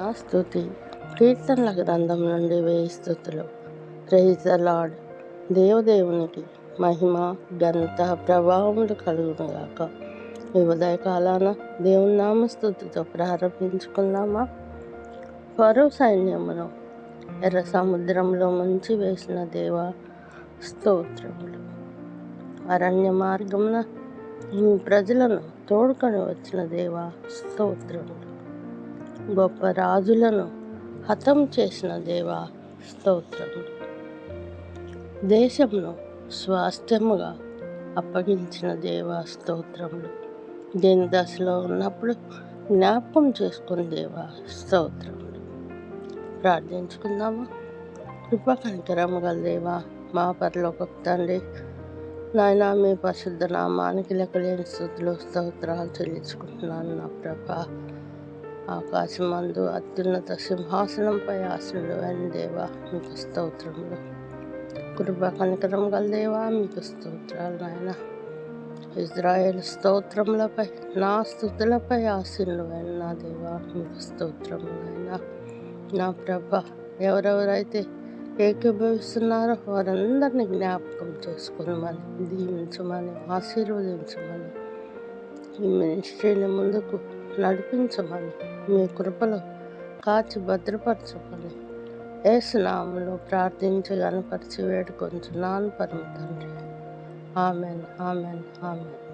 నా స్థుతి. కీర్తనల గ్రంథం నుండి వేయి స్థుతులు. ప్రైజ్ ద లార్డ్ దేవదేవునికి మహిమ ఘనత ప్రభావములు కలుగునుగాక ఈ ఉదయకాలాన దేవుని నామ స్థుతితో ప్రారంభించుకుందామా? ఫరో సైన్యమును ఎర్ర సముద్రంలో ముంచి వేసిన దేవ స్తోత్రములు. అరణ్య మార్గమున ఈ ప్రజలను తోడుకొని వచ్చిన దేవ స్తోత్రములు. గొప్ప రాజులను హతం చేసిన దేవ స్తోత్రం. దేశంలో స్వాస్థ్యముగా అప్పగించిన దేవ స్తోత్రములు దీని దశలో ఉన్నప్పుడు జ్ఞాపకం చేసుకుని దేవ స్తోత్రములు ప్రార్థించుకుందామా? కృపకంకరము గల దేవా మా పరలోక తండ్రి నాయన మీ పరిశుద్ధ నామానికి లెక్కలేని స్థుతులు స్తోత్రాలు చెల్లించుకుంటున్నాను నా ప్రభా. ఆకాశమందు అత్యున్నత సింహాసనంపై ఆశలు అని దేవా మీకు స్తోత్రములు. కృప కనికరం గల దేవా మీకు స్తోత్రాలు నాయన. ఇజ్రాయేల్ స్తోత్రములపై నా స్థుతులపై ఆశలు అని నా దేవా మీకు స్తోత్రము నాయన. నా ప్రభ ఎవరెవరైతే ఏకీభవిస్తున్నారో వారందరినీ జ్ఞాపకం చేసుకునమని దీవించమని ఆశీర్వదించమని ఈ మినిస్ట్రీని ముందుకు నడిపించమని మీ కృపలో కాచి భద్రపరచమని ఏసునామంలో ప్రార్థించి కనపరిచి వేడుకొంచున్నాను పరమ తండ్రి. Amen amen amen.